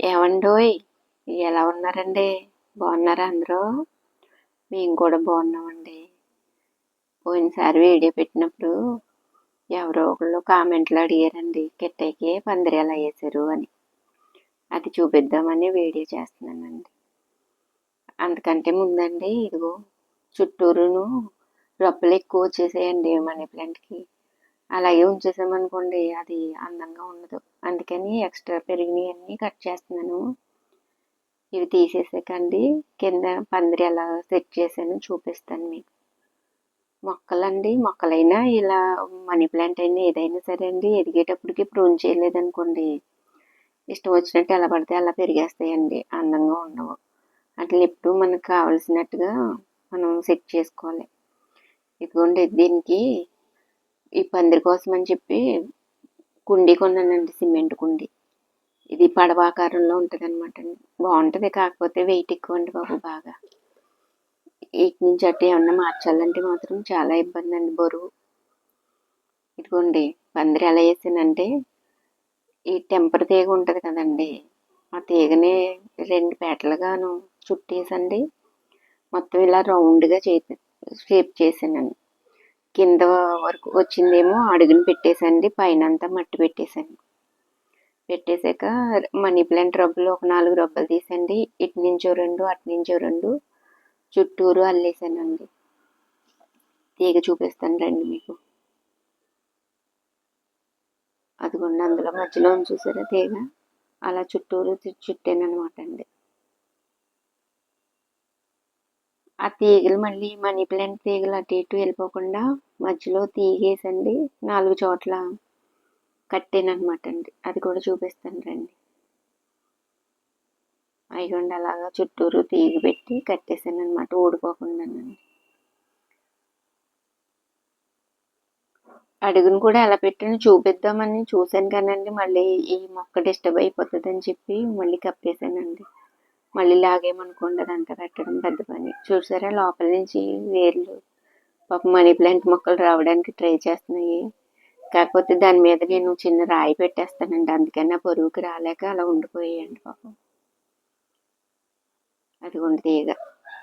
ఏమండోయ్ ఎలా ఉన్నారండి? బాగున్నారా అందరూ? మేము కూడా బాగున్నామండి. పోయినసారి వీడియో పెట్టినప్పుడు ఎవరో ఒకళ్ళు కామెంట్లు అడిగారండి కిట్టయ్యకి పందిరి వేసారు? అని. అది చూపిద్దామని వీడియో చేస్తున్నానండి. అంతకంటే ముందండి ఇదిగో చుట్టూరును రొప్పలు ఎక్కువ వచ్చేసాయండి మనీ ప్లాంట్కి. అలాగే ఉంచేసామనుకోండి అది అందంగా ఉండదు. అందుకని ఎక్స్ట్రా పెరిగినవన్నీ కట్ చేస్తున్నాను. ఇవి తీసేసాకండి. కింద పందిరి ఎలా సెట్ చేశాను చూపిస్తాను మీకు. మొక్కలండి మొక్కలైనా ఇలా మనీ ప్లాంట్ అయినా ఏదైనా సరే అండి ఎదిగేటప్పటికి ప్రూన్ చేయలేదనుకోండి ఇష్టం వచ్చినట్టు ఎలా పడితే అలా పెరిగేస్తాయండి అందంగా ఉండవు. అట్లా ఎప్పుడు మనకు కావలసినట్టుగా మనం సెట్ చేసుకోవాలి. ఇదిగోండి దీనికి ఈ పందిరి కోసం అని చెప్పి కుండీ కొన్నానండి సిమెంట్ కుండీ. ఇది పడవాకారంలో ఉంటుంది అనమాట బాగుంటుంది కాకపోతే వెయిట్ ఎక్కువ అండి బాబు బాగా. ఇటు నుంచి అటు ఏమన్నా మార్చాలంటే మాత్రం చాలా ఇబ్బంది అండి బరువు. ఇదిగోండి పందిరి ఎలా వేసానంటే ఈ టెంపర్ తీగ ఉంటుంది కదండి ఆ తీగని రెండు పేటలుగాను చుట్టేసండి మొత్తం ఇలా రౌండ్గా చే షేప్ చేసానండి. కింద వరకు వచ్చిందేమో అడుగుని పెట్టేసండి పైన అంతా మట్టి పెట్టేసాను పెట్టేశాక మనీ ప్లాంట్ రబ్బులు ఒక నాలుగు రబ్బలు తీసండి ఇటు నుంచో రెండు అటు నుంచో రెండు చుట్టూరు అల్లేసానండి. తీగ చూపిస్తాను రండి మీకు. అదిగోండి అందులో మధ్యలో చూసారా తీగ? అలా చుట్టూరు చుట్టానమాట అండి. ఆ తీగలు మళ్ళీ మనీ ప్లాంట్ తీగలు అటు ఇటు వెళ్ళిపోకుండా మధ్యలో తీగేసండి నాలుగు చోట్ల కట్టానమాట అండి. అది కూడా చూపిస్తాను రండి. అయ్యండి అలాగా చుట్టూరు తీగ పెట్టి కట్టేసాను అనమాట ఊడిపోకుండానండి. అడుగును కూడా ఎలా పెట్టాను చూపిద్దామని చూశాను కానండి మళ్ళీ ఈ మొక్క డిస్టర్బ్ అయిపోతుంది అని చెప్పి మళ్ళీ కప్పేశానండి మళ్ళీ లాగేమనుకోండి అదంతా కట్టడం పెద్ద పని. చూసారా లోపల నుంచి వేర్లు పాప మనీ ప్లాంట్ మొక్కలు రావడానికి ట్రై చేస్తున్నాయి. కాకపోతే దాని మీద నేను చిన్న రాయి పెట్టేస్తానండి. అందుకని నా పొరుగుకి రాలేక అలా ఉండిపోయాయండి పాపం. అది తీగ.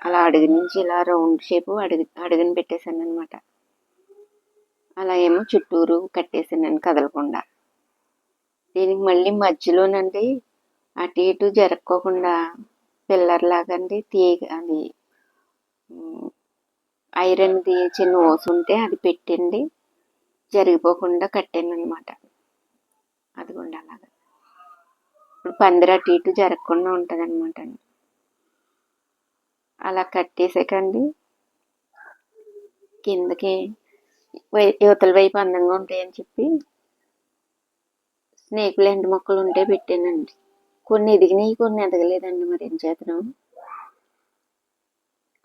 అలా అడుగు నుంచి ఇలా రౌండ్ షేపు అడుగు అడుగుని పెట్టేశాను అనమాట అలా ఏమో చుట్టూరు కట్టేసాను కదలకుండా. దీనికి మళ్ళీ మధ్యలోనండి అటు ఇటు జరక్కోకుండా పిల్లర్ లాగండి తీగ అది ఐరన్ది చిన్న ఓసు ఉంటే అది పెట్టండి జరిగిపోకుండా కట్టాను అనమాట అదిగోండి అలాగా. ఇప్పుడు పందిరి అటు ఇటు జరగకుండా ఉంటుంది అనమాట అలా కట్టేసాకండి. కిందకి యువతల వైపు అందంగా ఉంటాయని చెప్పి స్నేక్ ఎండు మొక్కలు ఉంటే పెట్టానండి. కొన్ని ఎదిగినాయి కొన్ని ఎదగలేదండి మరి ఏం చేతనం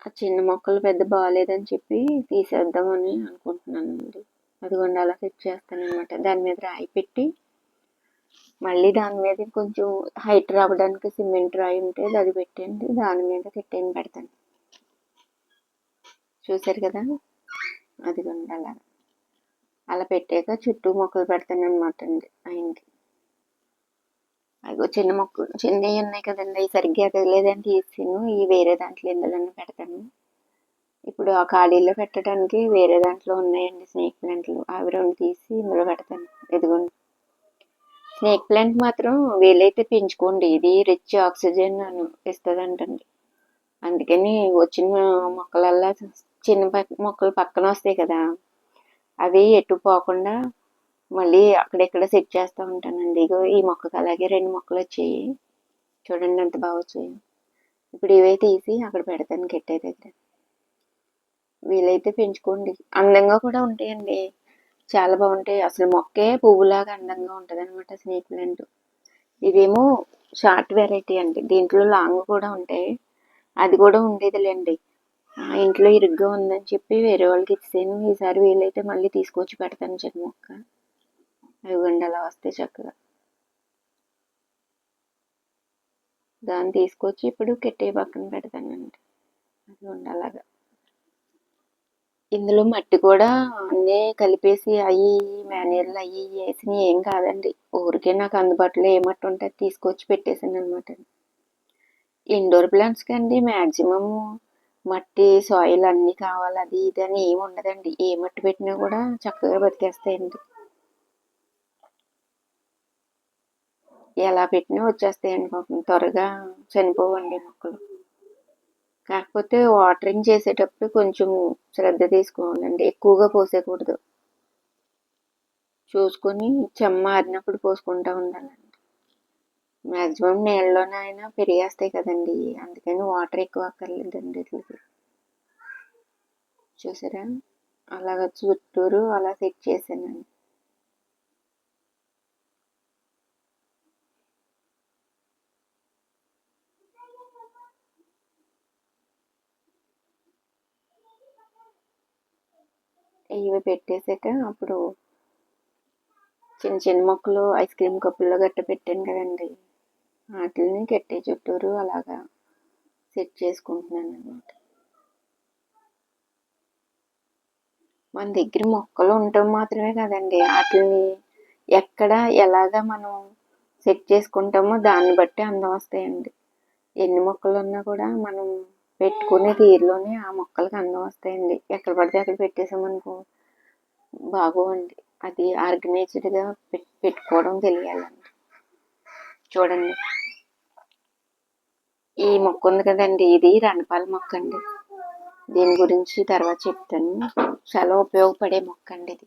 ఆ చిన్న మొక్కలు పెద్ద బాగాలేదని చెప్పి తీసేద్దామని అనుకుంటున్నానండి అదిగోండి అలా సెట్ చేస్తాను అనమాట దాని మీద రాయి పెట్టి మళ్ళీ దాని మీద కొంచెం హైట్ రావడానికి సిమెంట్ రాయి ఉంటే అది పెట్టండి దాని మీద పెట్టేని పెడతాను. చూసారు కదా? అదిగోండి అలా. అలా పెట్టాక చుట్టూ మొక్కలు పెడతాను అనమాట అండి ఆయనకి. అదిగో చిన్న మొక్కలు చిన్నవి ఉన్నాయి కదండి సరిగ్గా ఎదగలేదని తీసాను ఈ వేరే దాంట్లో ఎందులో పెడతాను. ఇప్పుడు ఆ ఖాళీలో పెట్టడానికి వేరే దాంట్లో ఉన్నాయండి స్నేక్ ప్లాంట్లు అవి రెండు తీసి ఇందులో పెడతాను. ఎదుగుండి స్నేక్ ప్లాంట్ మాత్రం వీలైతే పెంచుకోండి. ఇది రిచ్ ఆక్సిజన్ ఇస్తుందంటండి. అందుకని వచ్చిన మొక్కలల్లా చిన్న మొక్కలు పక్కన వస్తాయి కదా అవి ఎటు పోకుండా మళ్ళీ అక్కడెక్కడ సెట్ చేస్తూ ఉంటానండి. ఇగో ఈ మొక్కకు అలాగే రెండు మొక్కలు వచ్చాయి చూడండి ఎంత బాగా వచ్చాయి. ఇప్పుడు ఇవే తీసి అక్కడ పెడతాను కెట్టే దగ్గర. వీలైతే పెంచుకోండి. అందంగా కూడా ఉంటాయండి. చాలా బాగుంటాయి. అసలు మొక్కే పువ్వులాగా అందంగా ఉంటుంది అనమాట స్నేక్ ప్లాంట్ ఇదేమో షార్ట్ వెరైటీ అండి. దీంట్లో లాంగ్ కూడా ఉంటాయి. అది కూడా ఉండేదిలేండి. ఇంట్లో ఇరుగ్గా ఉందని చెప్పి వేరే వాళ్ళకి ఇచ్చేసాను. ఈసారి వీలైతే మళ్ళీ తీసుకొచ్చి పెడతాను చిన్న మొక్క. అవి అలా వస్తాయి చక్కగా. దాన్ని తీసుకొచ్చి ఇప్పుడు కెట్టే పక్కన పెడతానండి. అది అలాగా ఇందులో మట్టి కూడా అన్నీ కలిపేసి అవి మేనేర్లు అవి వేసి ఏం కాదండి. ఊరికే నాకు అందుబాటులో ఏ మట్టి ఉంటే తీసుకొచ్చి పెట్టేసాను అనమాట ఇండోర్ ప్లాంట్స్కి అండి మ్యాక్సిమం మట్టి సాయిల్ అన్నీ కావాలి అది ఇది అని ఏమి ఉండదండి. ఏ మట్టి పెట్టినా కూడా చక్కగా బతికేస్తాయండి. ఎలా పెట్టినా వచ్చేస్తాయండి పాపం. త్వరగా చనిపోవండి మొక్కలు. కాకపోతే వాటరింగ్ చేసేటప్పుడు కొంచెం శ్రద్ధ తీసుకోవాలండి. ఎక్కువగా పోసేయకూడదు చూసుకొని చెమ్మ ఆరినప్పుడు పోసుకుంటూ ఉండాలండి. మ్యాక్సిమం నీళ్ళలోనైనా పెరిగేస్తాయి కదండి. అందుకని వాటర్ ఎక్కువ అక్కర్లేదండి వీటికి చూసారా? అలాగ చుట్టూరు అలా సెట్ చేశానండి. ఇవి పెట్టేసాక అప్పుడు చిన్న చిన్న మొక్కలు ఐస్ క్రీమ్ కప్పుల్లో గట్ట పెట్టాను కదండి. వాటిని కట్టే చుట్టూరు అలాగా సెట్ చేసుకుంటున్నాను అనమాట మన దగ్గర మొక్కలు ఉండటం మాత్రమే కదండి. వాటిని ఎక్కడ ఎలాగ మనం సెట్ చేసుకుంటామో దాన్ని బట్టి అందం వస్తాయండి. ఎన్ని మొక్కలు ఉన్నా కూడా మనం పెట్టుకునే తీరులోనే ఆ మొక్కలకి అందం వస్తాయండి. ఎక్కడ పడితే అక్కడ పెట్టేసామనుకో బాగోండి అది ఆర్గనైజ్డ్గా పెట్టుకోవడం తెలియాలండి. చూడండి. ఈ మొక్క ఉంది కదండి. ఇది రణపాల మొక్క అండి. దీని గురించి తర్వాత చెప్తాను. చాలా ఉపయోగపడే మొక్క అండి ఇది.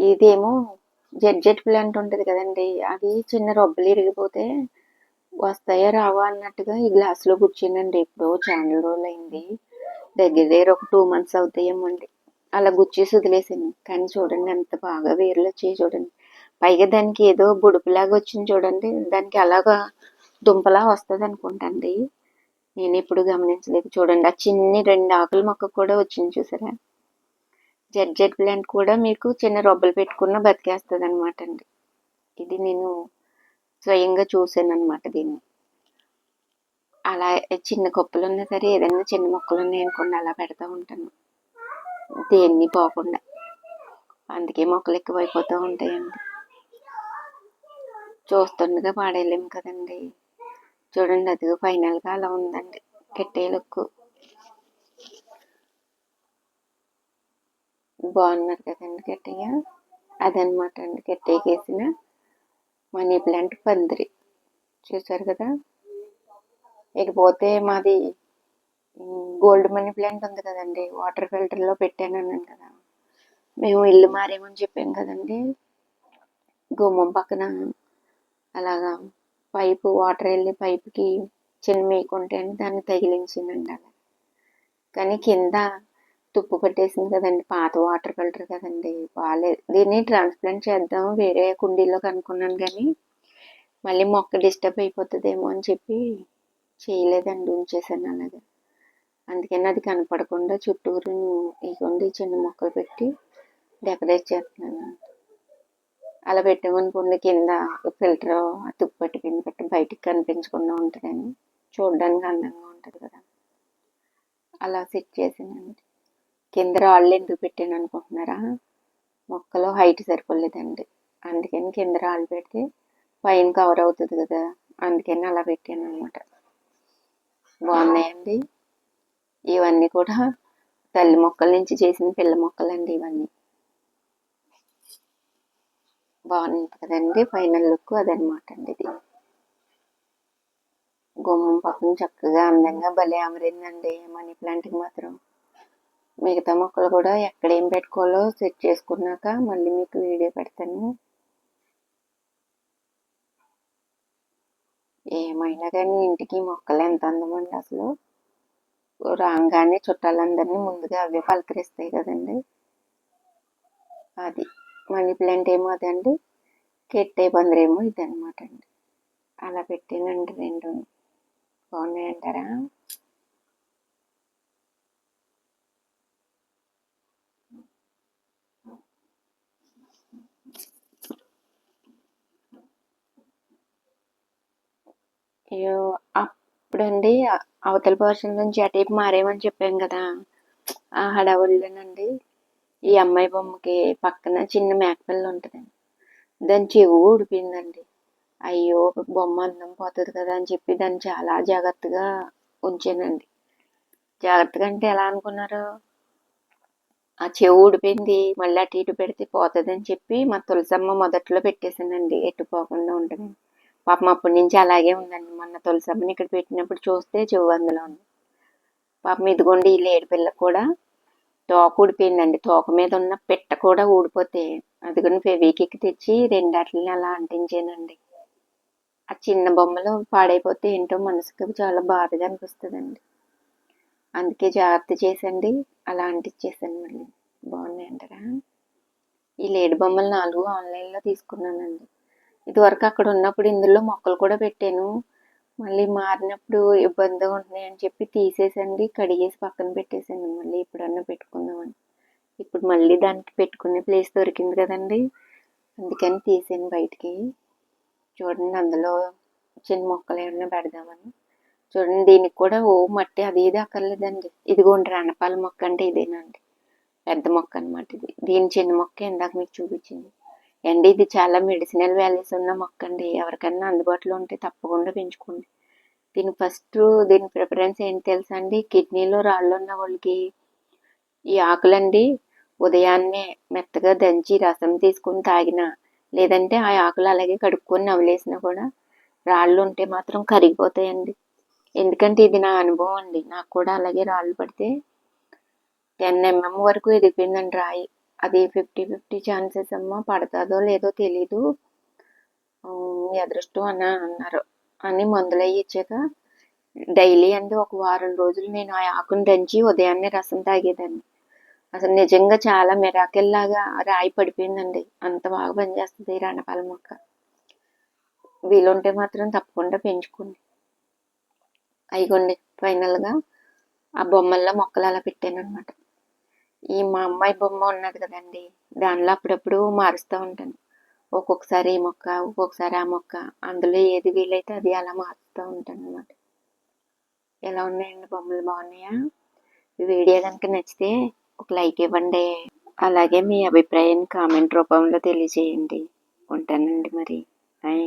ఇదేమో జెడ్ ప్లాంట్ ఉంటుంది కదండి. అది చిన్న రొబ్బలు ఇరిగిపోతే వస్తాయా రావా అన్నట్టుగా ఈ గ్లాసులో కూర్చుందండి ఇప్పుడు చాలా రోజులు అయింది దగ్గర దగ్గర ఒక టూ మంత్స్ అవుతాయేమో అండి అలా గుచ్చేసి వదిలేసాను కానీ చూడండి ఎంత బాగా వేర్లు వచ్చాయి చూడండి. పైగా దానికి ఏదో బుడుపులాగా వచ్చింది చూడండి. దానికి అలాగా దుంపలా వస్తుంది అనుకుంటండి. నేను ఎప్పుడు గమనించలేదు. చూడండి ఆ చిన్ని రెండు ఆకుల మొక్క కూడా వచ్చింది చూసారా? జెడ్ జెడ్ ప్లాంట్ కూడా మీకు చిన్న రొబ్బలు పెట్టుకున్న బతికేస్తుంది అనమాట అండి. ఇది నేను స్వయంగా చూశాను అనమాట దీన్ని. అలా చిన్న కుప్పలు ఉన్నా సరే ఏదైనా చిన్న మొక్కలు ఉన్నాయి అనుకోండి అలా పెడతా ఉంటాను. దేన్ని పోకుండా. అందుకే మొక్కలు ఎక్కువైపోతూ ఉంటాయండి. చూస్తుండగా పాడేయలేము కదండి. చూడండి అది ఫైనల్గా అలా ఉందండి. కెట్టే లుక్ బాగున్నారు కదండి గట్టిగా అదనమాట అండి. కెట్టేకేసిన మనీ ప్లాంట్ పందిరి. చూసారు కదా? ఇకపోతే మాది గోల్డ్ మనీ ప్లాంట్ ఉంది కదండి. వాటర్ ఫిల్టర్లో పెట్టాను అన్నాను కదా. మేము ఇల్లు మారేమని చెప్పాను కదండి. గుమ్మం పక్కన అలాగా పైపు వాటర్ వెళ్ళి పైపుకి చిన్న మేకుంటే అని దాన్ని తగిలించిందండి అలా. కానీ కింద తుప్పు పట్టేసింది కదండి పాత వాటర్ ఫిల్టర్ కదండి. బాగాలేదు దీన్ని ట్రాన్స్ప్లాంట్ చేద్దాం వేరే కుండీలో కనుక్కున్నాను కానీ మళ్ళీ మొక్క డిస్టర్బ్ అయిపోతుందేమో అని చెప్పి చేయలేదండి ఉంచేసాను అలాగా. అందుకని అది కనపడకుండా చుట్టూరు ఇగోండి చిన్న మొక్కలు పెట్టి డెకరేట్ చేస్తున్నాను. అలా పెట్టామనుకోండి కింద ఫిల్టర్ తుప్పు పట్టిపోయింది పెట్టి బయటికి కనిపించకుండా ఉంటుందని చూడడానికి అందంగా ఉంటుంది కదా. అలా సెట్ చేసానండి కింద రాళ్ళు ఎందుకు పెట్టాను అనుకుంటున్నారా? మొక్కలో హైట్ సరిపోలేదండి. అందుకని కింద రాళ్ళు పెడితే పైన కవర్ అవుతుంది కదా అందుకని అలా పెట్టాను అనమాట బాగున్నాయండి? ఇవన్నీ కూడా తల్లి మొక్కల నుంచి చేసిన పిల్ల మొక్కలండి ఇవన్నీ. బాగుంది కదండి? ఫైనల్ లుక్ అదనమాట అండి ఇది. గుమ్మం పక్కన చక్కగా అందంగా భలే అమరిందండి. మనీ ప్లాంట్కి మాత్రం. మిగతా మొక్కలు కూడా ఎక్కడ ఏం పెట్టుకోవాలో సెట్ చేసుకున్నాక మళ్ళీ మీకు వీడియో పెడతాను. ఏమైనా కానీ ఇంటికి మొక్కలు ఎంత అందమండి అసలు? రాగానే చుట్టాలందరినీ ముందుగా అవే పలకరిస్తాయి కదండి. అది మనీ ప్లాంట్ ఏమో అదండి. కెట్టే పందిరేమో ఇది అండి. అలా పెట్టానండి రెండు. బాగున్నాయంటారా? అయ్యో అప్పుడండి అవతల పోర్షన్ నుంచి అటేపు మారేమని చెప్పాం కదా. ఆ హడావుడిలోనండి ఈ అమ్మాయి బొమ్మకి పక్కన చిన్న మేకపిల్ల ఉంటుందండి. దాని చెవు ఊడిపోయిందండి. అయ్యో బొమ్మ అందం పోతుంది కదా అని చెప్పి దాన్ని చాలా జాగ్రత్తగా ఉంచానండి. జాగ్రత్తగా అంటే ఎలా అనుకున్నారు? ఆ చెవు ఊడిపోయింది మళ్ళీ అటు ఇటు పెడితే పోతుందని చెప్పి మా తులసమ్మ మొదట్లో పెట్టేసానండి ఎటు పోకుండా ఉంటుంది పాపం అప్పటి నుంచి అలాగే ఉందండి. మొన్న తులసమ్మని ఇక్కడ పెట్టినప్పుడు చూస్తే చెవు అందులో ఉంది. పాపం ఇదిగోండి ఈ లేడి పిల్ల కూడా తోక ఊడిపోయిందండి. తోక మీద ఉన్న పిట్ట కూడా ఊడిపోతే అదిగోని ఫెవికిక్ తెచ్చి రెండాటిని అలా అంటించానండి. ఆ చిన్న బొమ్మలు పాడైపోతే ఏంటో మనసుకు చాలా బాధగా అనిపిస్తుందండి. అందుకే జాగ్రత్త చేసండి. అలా అంటించేసాను మళ్ళీ. బాగున్నాయి అంటారా ఈ లేడి బొమ్మలు నాలుగు ఆన్లైన్లో తీసుకున్నానండి. ఇదివరకు అక్కడ ఉన్నప్పుడు ఇందులో మొక్కలు కూడా పెట్టాను. మళ్ళీ మారినప్పుడు ఇబ్బందిగా ఉంటున్నాయి అని చెప్పి తీసేసండి కడిగేసి పక్కన పెట్టేసాను. మళ్ళీ ఎప్పుడన్నా పెట్టుకుందామని. ఇప్పుడు మళ్ళీ దానికి పెట్టుకునే ప్లేస్ దొరికింది కదండి. అందుకని తీసాను బయటికి. చూడండి అందులో చిన్న మొక్కలు ఏమైనా పెడదామని. చూడండి దీనికి కూడా ఓ మట్టి అది ఇది అక్కర్లేదండి. ఇదిగోండి రణపాల మొక్క అంటే ఇదేనండి. పెద్ద మొక్క అనమాట ఇది. దీని చిన్న మొక్క ఇందాక మీకు చూపించింది. అండి ఇది చాలా మెడిసినల్ వాల్యూస్ ఉన్న మొక్క అండి ఎవరికైనా అందుబాటులో ఉంటే తప్పకుండా పెంచుకోండి. దీని ఫస్ట్ దీని ప్రిఫరెన్స్ ఏంటి తెలుసా అండి? కిడ్నీలో రాళ్ళు ఉన్న వాళ్ళకి ఈ ఆకులండి ఉదయాన్నే మెత్తగా దంచి రసం తీసుకుని తాగినా లేదంటే ఆ ఆకులు అలాగే కడుక్కొని నవలేసినా కూడా రాళ్ళు ఉంటే మాత్రం కరిగిపోతాయండి. ఎందుకంటే ఇది నా అనుభవం అండి. నాకు కూడా అలాగే రాళ్ళు పడితే టెన్ ఎంఎం వరకు ఎదిగిపోయిందండి రాయి. అది ఫిఫ్టీ ఫిఫ్టీ ఛాన్సెస్ అమ్మ పడుతుందో లేదో తెలీదు. మీ అదృష్టం అని అన్నారు. అని మందులు ఇచ్చాక డైలీ అండి ఒక వారం రోజులు నేను ఆ ఆకును దంచి ఉదయాన్నే రసం తాగేదాన్ని. అసలు నిజంగా చాలా మిరాకిల్ లాగా రాయి పడిపోయిందండి. అంత బాగా పనిచేస్తుంది ఈ రణపాల మొక్క. వీలుంటే మాత్రం తప్పకుండా పెంచుకోండి. అయిగోండి ఫైనల్గా ఆ బొమ్మల్లో మొక్కలు అలా పెట్టాను అనమాట ఈ మా అమ్మాయి బొమ్మ ఉన్నది కదండి. దానిలో అప్పుడప్పుడు మారుస్తూ ఉంటాను. ఒక్కొక్కసారి ఈ మొక్క ఒక్కొక్కసారి ఆ మొక్క. అందులో ఏది వీలైతే అది అలా మారుస్తూ ఉంటాను అనమాట ఎలా ఉన్నాయండి బొమ్మలు? బాగున్నాయా? వీడియో కనుక నచ్చితే ఒక లైక్ ఇవ్వండి. అలాగే మీ అభిప్రాయాన్ని కామెంట్ రూపంలో తెలియజేయండి. ఉంటానండి మరి. బాయ్